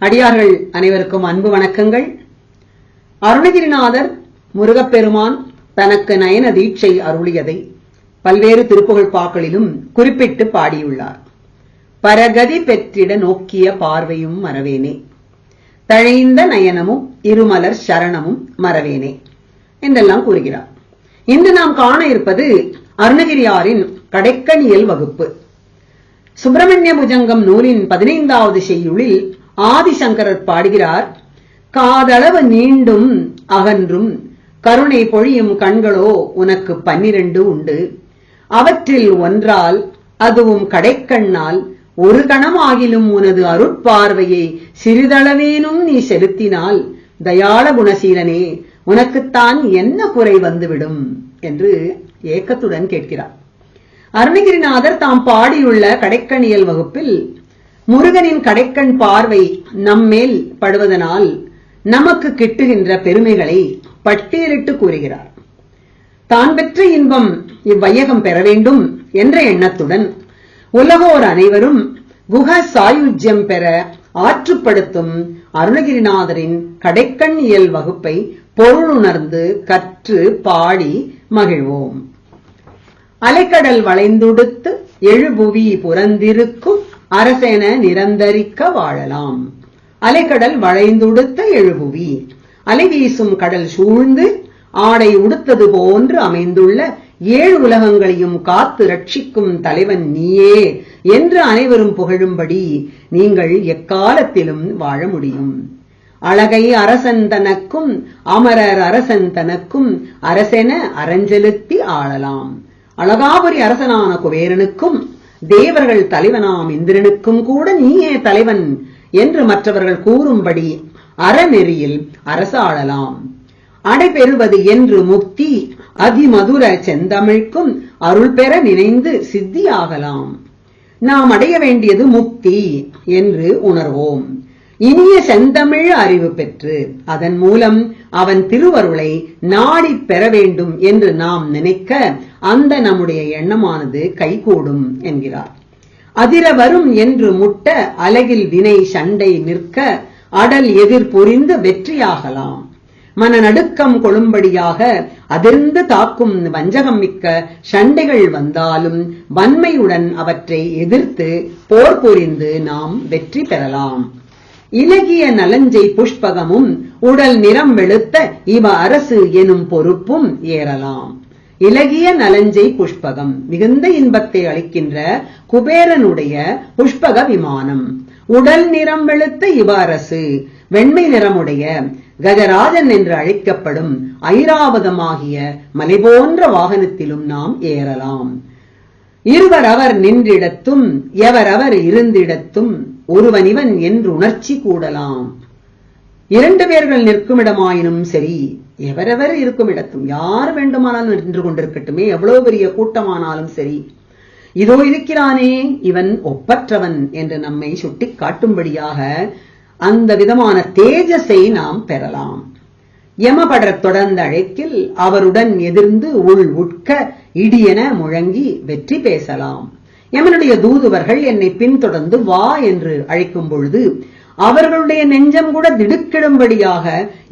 அடியார்கள் அனைவருக்கும் அன்பு வணக்கங்கள். அருணகிரிநாதர் முருகப்பெருமான் தனக்கு நயன தீட்சை அருளியதை பல்வேறு திருப்புகழ் பாக்களிலும் குறிப்பிட்டு பாடியுள்ளார். பரகதி பெற்றிட நோக்கிய பார்வையும் மறவேனே. தழைந்த நயனமும் இருமலர் சரணமும் மறவேனே என்றெல்லாம் கூறுகிறார். இன்று நாம் காண இருப்பது அருணகிரியாரின் கடைக்கணியல் வகுப்பு. சுப்பிரமணிய புஜங்கம் நூலின் பதினைந்தாவது செய்யுளில் ஆதிசங்கரர் பாடுகிறார் காதளவு நீண்டும் அகன்றும் கருணை பொழியும் கண்களோ உனக்கு பன்னிரண்டு உண்டு. அவற்றில் ஒன்றால் அதுவும் கடைக்கண்ணால் ஒரு கணமாகிலும் உனது அருட்பார்வையை சிறிதளவேனும் நீ செலுத்தினால் தயாள குணசீலனே உனக்குத்தான் என்ன குறை வந்துவிடும்? என்று ஏக்கத்துடன் கேட்கிறார். அருணகிரிநாதர் தாம் பாடியுள்ள கடைக்கணியல் வகுப்பில் முருகனின் கடைக்கண் பார்வை நம்மேல் படுவதனால் நமக்கு கிட்டுகின்ற பெருமைகளை பட்டியலிட்டு கூறுகிறார். தான் பெற்ற இன்பம் இவ்வையகம் பெற வேண்டும் என்ற எண்ணத்துடன் உலகோர் அனைவரும் குக சாயுஜ்யம் பெற ஆற்றுப்படுத்தும் அருணகிரிநாதரின் கடைக்கண் இயல் வகுப்பை பொருளுணர்ந்து கற்று பாடி மகிழ்வோம். அலைக்கடல் வளைந்துடுத்து எழுபுவி புறந்திருக்கும் அரசென நிரந்தரிக்க வாழலாம். அலைக்கடல் வளைந்துடுத்த எழுபுவி அலை வீசும் கடல் சூழ்ந்து ஆடை உடுத்தது போன்று அமைந்துள்ள ஏழு உலகங்களையும் காத்து ரட்சிக்கும் தலைவன் நீயே என்று அனைவரும் புகழும்படி நீங்கள் எக்காலத்திலும் வாழ முடியும். அழகை அரசன் தனக்கும் அமரர் அரசன் தனக்கும் அரசென அரஞ்செலுத்தி ஆளலாம். அழகாபுரி அரசனான குபேரனுக்கும் தேவர்கள் தலைவனாம் இந்திரனுக்கும் கூட நீயே தலைவன் என்று மற்றவர்கள் கூறும்படி அறநெறியில் அரசாளலாம். அடைபெறுவது என்று முக்தி அதிமதுர செந்தமிழ்க்கும் அருள் பெற நினைந்து சித்தியாகலாம். நாம் அடைய வேண்டியது முக்தி என்று உணர்வோம். இனிய செந்தமிழ் அறிவு பெற்று அதன் மூலம் அவன் திருவருளை நாடி பெற வேண்டும் என்று நாம் நினைக்க அந்த நம்முடைய எண்ணமானது கைகூடும் என்கிறார். அதிர வரும் என்று முட்ட அலகில் வினை சண்டை நிற்க அடல் எதிர் புரிந்து வெற்றியாகலாம். மனநடுக்கம் கொழும்படியாக அதிர்ந்து தாக்கும் வஞ்சகம் மிக்க சண்டைகள் வந்தாலும் வன்மையுடன் அவற்றை எதிர்த்து போர் புரிந்து நாம் வெற்றி பெறலாம். இலகிய நலஞ்சை புஷ்பகமும் உடல் நிறம் வெளுத்த இவ அரசு எனும் பொறுப்பும் ஏறலாம். இலகிய நலஞ்சை புஷ்பகம் மிகுந்த இன்பத்தை அளிக்கின்ற குபேரனுடைய புஷ்பக விமானம். உடல் நிறம் வெளுத்த இவ அரசு வெண்மை நிறமுடைய கஜராஜன் என்று அழைக்கப்படும் ஐராவதமாகிய மலை போன்ற வாகனத்திலும் நாம் ஏறலாம். இருவர் அவர் நின்றிடத்தும் எவர் அவர் இருந்திடத்தும் ஒருவன் இவன் என்று உணர்ச்சி கூடலாம். இரண்டு பேர்கள் நிற்கும் இடமாயினும் சரி எவரெவர் இருக்கும் இடத்தும் யார் வேண்டுமானாலும் நின்று கொண்டிருக்கட்டுமே எவ்வளவு பெரிய கூட்டமானாலும் சரி இதோ இருக்கிறானே இவன் ஒப்பற்றவன் என்று நம்மை சுட்டி காட்டும்படியாக அந்த விதமான தேஜஸை நாம் பெறலாம். யமபடர் தொடர்ந்த அழைக்கில் அவருடன் எதிர்ந்து உள் உட்க இடியென முழங்கி வெற்றி பேசலாம். எமனுடைய தூதுவர்கள் என்னை பின்தொடர்ந்து வா என்று அழைக்கும் பொழுது அவர்களுடைய நெஞ்சம் கூட திடுக்கிடும்படியாக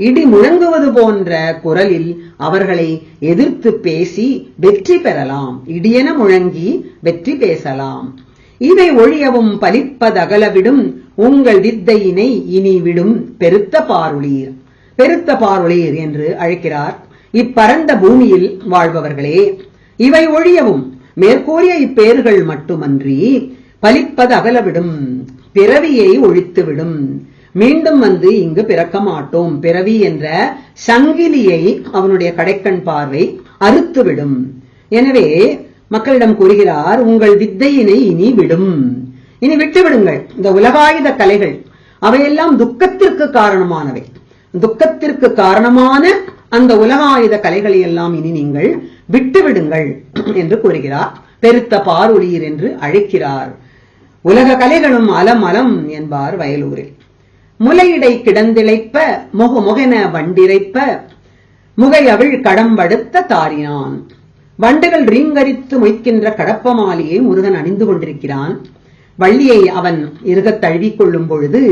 இடி முழங்குவது போன்ற குரலில் அவர்களை எதிர்த்து பேசி வெற்றி பெறலாம். இடியென முழங்கி வெற்றி பேசலாம். இவை ஒழியவும் பலிப்பதகலவிடும் உங்கள் வித்தையினை இனி விடும் பெருத்த பாருளீர். பெருத்த பாருளீர் என்று அழைக்கிறார். இப்பரந்த பூமியில் வாழ்பவர்களே இவை ஒழியவும் மேற்கூறிய இப்பெயர்கள் மட்டுமன்றி பலிப்பது அகலவிடும் பிறவியை ஒழித்துவிடும். மீண்டும் வந்து இங்கு பிறக்க மாட்டோம். பிறவி என்ற சங்கிலியை அவனுடைய கடைக்கண் பார்வை அறுத்துவிடும். எனவே மக்களிடம் கூறுகிறார் உங்கள் வித்தையினை இனி விடும். இனி விட்டு விடுங்கள் இந்த உலகாயுத கலைகள் அவையெல்லாம் துக்கத்திற்கு காரணமானவை. துக்கத்திற்கு காரணமான அந்த உலகாயுத கலைகளை எல்லாம் இனி நீங்கள் விட்டுவிடுங்கள் என்று கூறுகிறார். பெருத்த பாரொளியர் என்று அழைக்கிறார். உலக கலைகளும் அலம் அலம் என்பார் வயலூரில். முலையிடை கிடந்திழைப்ப முக முகென வண்டிரைப்ப முகையவிழ் கடம்படுத்த தாரினான். வண்டுகள் ரீங்கரித்து மொய்க்கின்ற கடப்பமாலியை முருகன் அணிந்து கொண்டிருக்கிறான். வள்ளியை அவன் இருகத் தழுவிக் கொள்ளும் பொழுது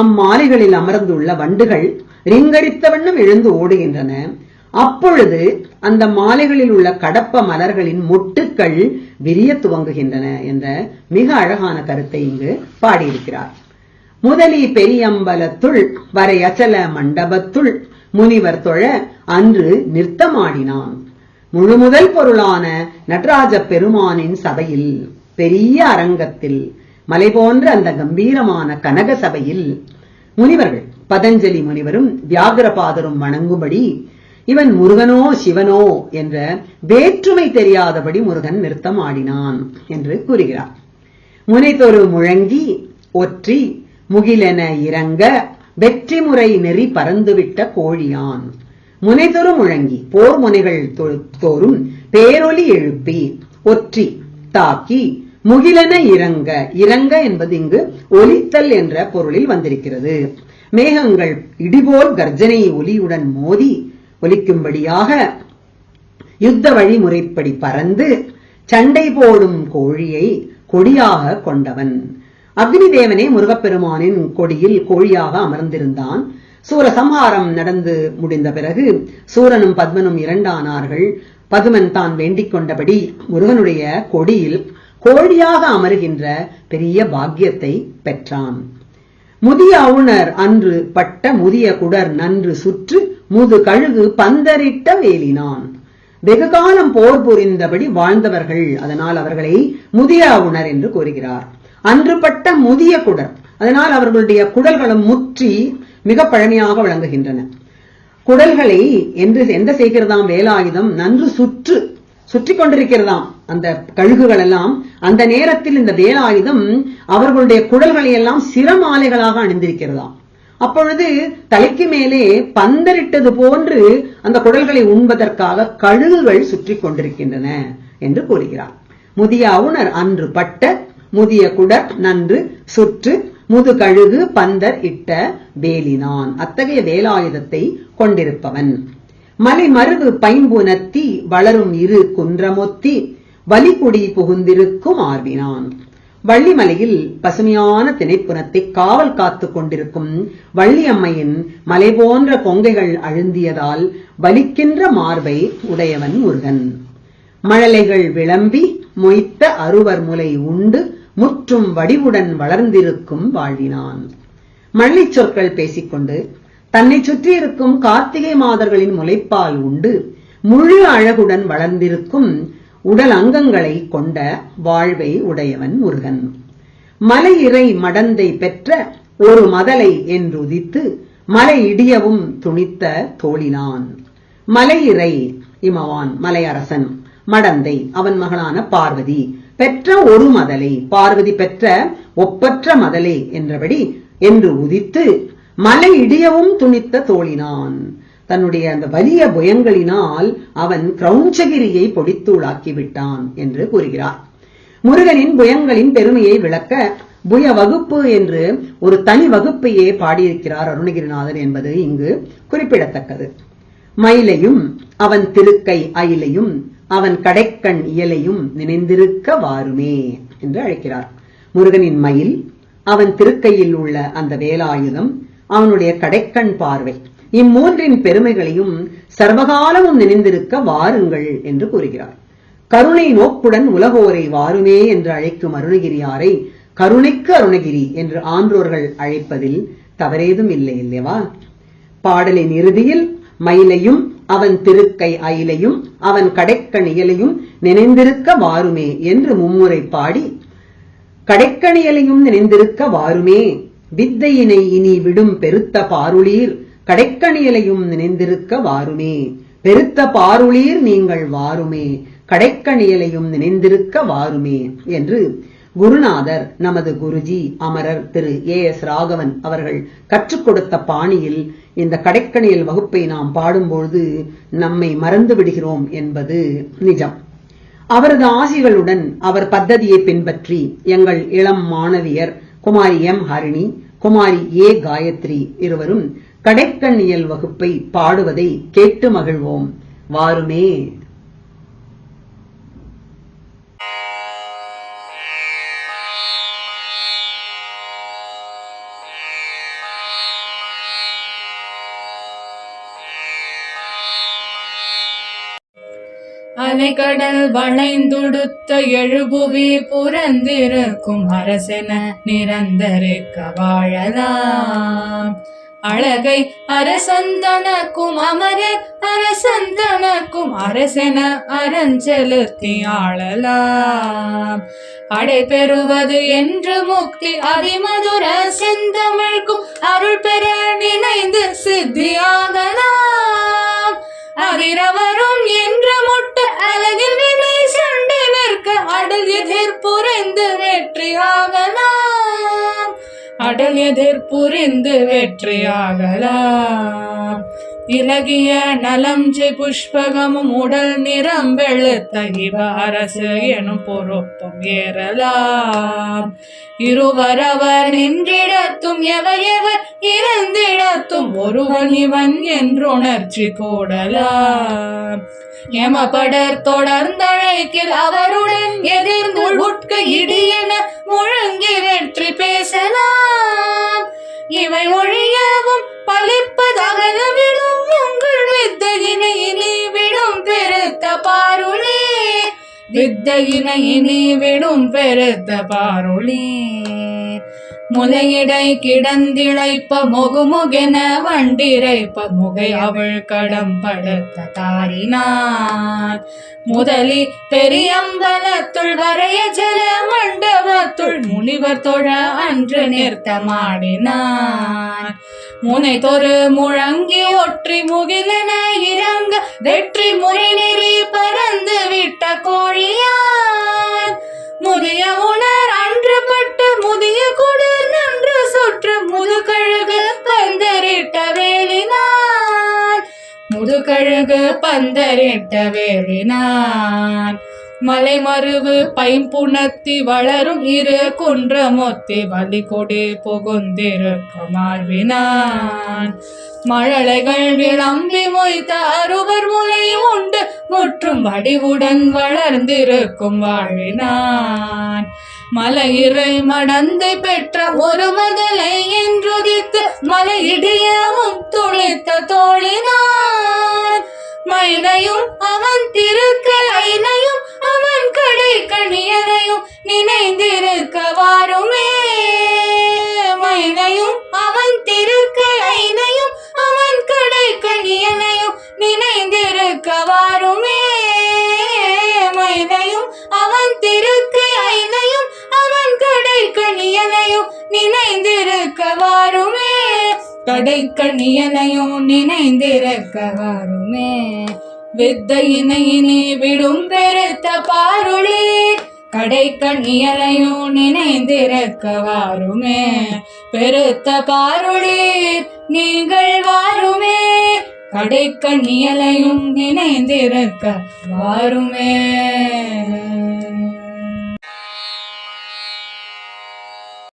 அம்மாலைகளில் அமர்ந்துள்ள வண்டுகள் ரிங்கடித்த வண்ணம் எழுந்து ஓடுகின்றன. அப்பொழுது அந்த மாலைகளில் உள்ள கடப்ப மலர்களின் மொட்டுக்கள் விரிய துவங்குகின்றன என்ற மிக அழகான கருத்தை இங்கு பாடியிருக்கிறார். முதலி பெரியம்பலத்துள் வரை அச்சல மண்டபத்துள் முனிவர் தொழ அன்று நிறுத்தமாடினான் முழுமுதல் பொருளான நடராஜ பெருமானின் சபையில் பெரிய அரங்கத்தில் மலை போன்ற அந்த கம்பீரமான கனக சபையில் முனிவர்கள் பதஞ்சலி முனிவரும் வியாகரபாதரும் வணங்கும்படி இவன் முருகனோ சிவனோ என்ற வேற்றுமை தெரியாதபடி முருகன் நிறுத்தம் ஆடினான் என்று கூறுகிறார். முனைதொரு முழங்கி ஒற்றி முகிலென இறங்க வெற்றி முறை நெறி பறந்துவிட்ட கோழியான். முனைதொரு முழங்கி போர் முனைகள் தோறும் பேரொலி எழுப்பி ஒற்றி தாக்கி முகிலென இறங்க. இறங்க என்பது இங்கு ஒலித்தல் என்ற பொருளில் வந்திருக்கிறது. மேகங்கள் இடிபோல் கர்ஜனை ஒலியுடன் மோதி ஒலிக்கும்படியாக யுத்த வழிமுறைப்படி பறந்து சண்டை போடும் கோழியை கொடியாக கொண்டவன். அக்னி தேவனே முருகப்பெருமானின் கொடியில் கோழியாக அமர்ந்திருந்தான். சூரசம்ஹாரம் நடந்து முடிந்த பிறகு சூரனும் பத்மனும் இரண்டானார்கள். பதுமன் தான் வேண்டிக் கொண்டபடி முருகனுடைய கொடியில் கோழியாக அமருகின்ற பெரிய பாக்கியத்தை பெற்றான். முதிய அவுணர் அன்று பட்ட முதிய குடர் நன்று சுற்று முது கழுகு பந்தரிட்ட வேலினான். வெகு காலம் போர் புரிந்தபடி வாழ்ந்தவர்கள் அதனால் அவர்களை முதிய அவுணர் என்று கூறுகிறார். அன்று பட்ட முதிய குடர் அதனால் அவர்களுடைய குடல்களும் முற்றி மிக பழமையாக விளங்குகின்றன. குடல்களை என்று எந்த செய்கிறதாம் வேலாயுதம் நன்று சுற்று சுற்றி கொண்டிருக்கிறதாம். அந்த கழுகுகள் எல்லாம் அந்த நேரத்தில் இந்த வேலாயுதம் அவர்களுடைய குடல்களை எல்லாம் சிரமாலைகளாக அணிந்திருக்கிறதாம். அப்பொழுது தலைக்கு மேலே பந்தரிட்டது போன்று அந்த குடல்களை உண்பதற்காக கழுகுகள் சுற்றி கொண்டிருக்கின்றன என்று கூறுகிறார். முதிய அவுணர் அன்று பட்ட முதிய குடர் நன்று சுற்று முது கழுகு பந்தர் இட்ட வேலினான். அத்தகைய வேலாயுதத்தை கொண்டிருப்பவன். மலை மருவு பைம்புனத்தி வளரும் இரு குன்றமொத்தி வலிக்குடி புகுந்திருக்கும் ஆர்வினான். வள்ளிமலையில் பசுமையான திணைப்புறத்தை காவல் காத்துக் கொண்டிருக்கும் வள்ளியம்மையின் மலை போன்ற கொங்கைகள் அழுந்தியதால் வலிக்கின்ற மார்பை உடையவன் முருகன். மழலைகள் விளம்பி மொய்த்த அருவர் முலை உண்டு முற்றும் வடிவுடன் வளர்ந்திருக்கும் வாழ்வினான். மழலைச் சொற்கள் பேசிக்கொண்டு தன்னை சுற்றி இருக்கும் கார்த்திகை மாதர்களின் முளைப்பால் உண்டு முழு அழகுடன் வளர்ந்திருக்கும் உடல் அங்கங்களை கொண்ட வாழ்வை உடையவன் முருகன். மலை இறை மடந்தை பெற்ற ஒரு மதலை என்று உதித்து மலை இடியவும் துணித்த தோழினான். மலை இறை இமவான் மலையரசன் மடந்தை அவன் மகளான பார்வதி பெற்ற ஒரு மதலை பார்வதி பெற்ற ஒப்பற்ற மதலை என்றபடி என்று உதித்து மலை இடியவும் துணித்த தோழினான். தன்னுடைய அந்த வலிய புயங்களினால் அவன் கிரௌஞ்சகிரியை பொடித்தூளாக்கி விட்டான் என்று கூறுகிறார். முருகனின் புயங்களின் பெருமையை விளக்க புய வகுப்பு என்று ஒரு தனி வகுப்பையே பாடியிருக்கிறார் அருணகிரிநாதர் என்பது இங்கு குறிப்பிடத்தக்கது. மயிலையும் அவன் திருக்கை அயிலையும் அவன் கடைக்கண் இயலையும் நினைந்திருக்க வாருமே என்று அழைக்கிறார். முருகனின் மயில் அவன் திருக்கையில் உள்ள அந்த வேலாயுதம் அவனுடைய கடைக்கண் பார்வை. இம்மூன்றின் பெருமைகளையும் சர்வகாலமும் நினைந்திருக்க வாருங்கள் என்று கூறுகிறார். கருணை நோக்குடன் உலகோரை வாருமே என்று அழைக்கும் அருணகிரியாரை கருணைக்கு அருணகிரி என்று ஆன்றோர்கள் அழைப்பதில் தவறேதும் இல்லை இல்லையவா பாடலின் இறுதியில் மயிலையும் அவன் திருக்கை அயிலையும் அவன் கடைக்கணியலையும் நினைந்திருக்க வாருமே என்று மும்முறை பாடி கடைக்கணியலையும் நினைந்திருக்க வாருமே வித்தையினை இனி விடும் பெருத்த பாருளீர் கடைக்கணியலையும் நினைந்திருக்க வாருமே. பெருத்த பாருளீர் நீங்கள் வாருமே கடைக்கணியலையும் நினைந்திருக்க வாருமே என்று குருநாதர் நமது குருஜி அமரர் திரு ஏ எஸ் ராகவன் அவர்கள் கற்றுக் கொடுத்த பாணியில் இந்த கடைக்கணியல் வகுப்பை நாம் பாடும்பொழுது நம்மை மறந்து விடுகிறோம் என்பது நிஜம். அவரது ஆசிகளுடன் அவர் பத்ததியை பின்பற்றி எங்கள் இளம் மாணவியர் குமாரி எம். ஹரிணி குமாரி ஏ. காயத்ரி இருவரும் கடைக்கண்ணியல் வகுப்பை பாடுவதை கேட்டு மகிழ்வோம். வாருமே. அலைக்கடல் வளைந்துடுத்த எழுபுவி புறந்திருக்கும் அரசென நிரந்தரிக்க வாழலாம். அழகை அரசந்தனக்கும் அமரர் அரசந்தனக்கும் அரசென அரஞ்செலுத்தி ஆளலாம். அடை பெறுவது என்று முக்தி அதிமதுர செந்தமிழ்க்கும் அருள் பெற நினைந்து சித்தியா அடல் எதிர் புரிந்து வெற்றியாகலாம் அடல் எதிர் புரிந்து வெற்றியாகலாம் இலகிய நலம் செய் புஷ்பகமும் உடல் நிறம் வெளுத்த இவ அரசு எனும் பொறுப்பும் ஏறலாம். இருவரவர் நின்றிடத்தும் எவர் எவர் இருந்திடத்தும் ஒருவன் இவன் என்றுணர்ச்சி கூடலாம். எமபடர் தொடர்ந்தழைக்கில் அவருடன் எதிர்ந்து உட்க இடியென முழங்கி வெற்றி பேசலாம். இவை ஒழியவும் பழிப்பதகல விடும் உங்கள் வித்தையினை இனி விடும் பெருத்த பாருளே. வித்தையினை இனி விடும் பெருத்த பாருளே. முலையிடை கிடந்திழைப்ப முகுமுகென வண்டிரைப்ப முகை அவள் கடம் படுத்த தாரினான் முதலி பெரியம்பலத்துள் வரைய ஜல மண்டபத்துள் முனிவர் தொழ அன்று நிறுத்த நிறுத்தமாடினான் முனை தொரு முழங்கி ஒற்றி முகிலென இறங்க வெற்றி முறை நெறி பறந்து விட்ட கோழியான் முதிய உணர் அன்று பட்டு முதிய குடர் நன்று சுற்று முதுகழுகு பந்தரிட்ட வேலினான் முதுகழுகு பந்தரிட்ட வேலினான் மலைமருவு பைம்புணத்தி வளரும் இரு குன்றமொத்தி வலி கொடி புகுந்திருக்கும் மழலைகள் விளம்பி மொய்த்த அறுவர் முலை உண்டு முற்றும் வடிவுடன் வளர்ந்திருக்கும் வாழினான் மலையிறை மடந்தை பெற்ற ஒரு முதலை என்றுதித்து மலையிடியவும் துளித்த தோழினான். மயிலையும் அவன் திருக்கையினையும் கண்ணியனையும் நினைந்திருக்க வாருமே வித்தையினை விடும் பெருத்த பாருளே கடைக்கணியலையும் நினைந்திருக்க வாருமே பெருத்த பாருளீர் நீங்கள் வாருமே கடைக்கணியலையும் நினைந்திருக்க வாருமே